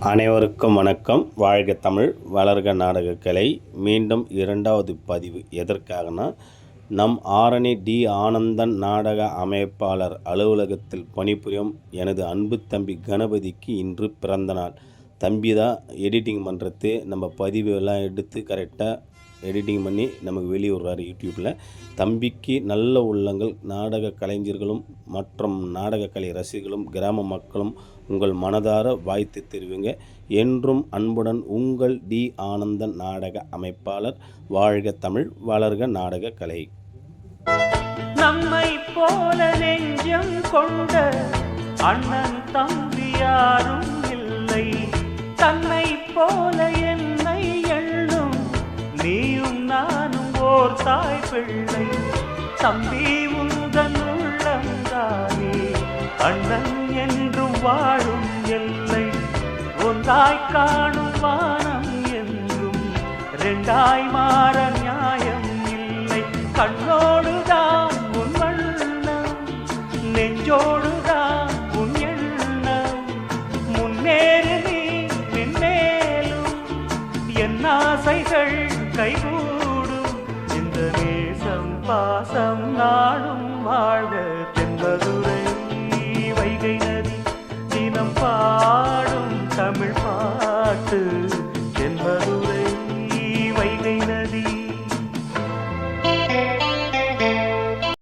அனைவருக்கும் வணக்கம். வாழ்க தமிழ் வளர்க நாடகக்கலை. மீண்டும் இரண்டாவது பதிவு எதற்காகனா நம் ஆரணி டி. ஆனந்தன் நாடக அமைப்பாளர் அலுவலகத்தில் பணிபுரியும் எனது அன்பு தம்பி கணபதிக்கு இன்று பிறந்த நாள் தம்பி தான் எடிட்டிங் பண்ணுறது நம்ம பதிவு எல்லாம் எடுத்து கரெக்டாக எடிட்டிங் பண்ணி நமக்கு வெளியிடுறாரு யூடியூப்பில் தம்பிக்கு நல்ல உள்ளங்கள் நாடக கலைஞர்களும் மற்றும் நாடகக்கலை ரசிகர்களும் கிராம மக்களும் உங்கள் மனதார வாய்த்து தெரிவிங்க. என்றும் அன்புடன் உங்கள் டி ஆனந்தன் நாடக அமைப்பாளர் வாழ்க தமிழ் வளர்க நாடக கலை. நம்மை போல நெஞ்சம் கொண்ட அண்ணன் தம்பி யாரும் தன்னை போல என்னை எண்ணும். நீயும் நானும் ஓர் தாய் பிள்ளை. தம்பி உந்தன் உள்ளந்தானே அண்ணன் என்றும் வாழும் எல்லை. ஒன்றாய் காணும் வானம் என்றும். ரெண்டாய் மாற நியாயம் இல்லை. கண்ணோடுதான் உன் வண்ணம். நெஞ்சோடு ஆசைகள் கைகூடும். இந்த நேசம் பாசம் நாடும் வாழ்க தென்பதுரை வைகை நதி தினம் பாடும் தமிழ் பாட்டு.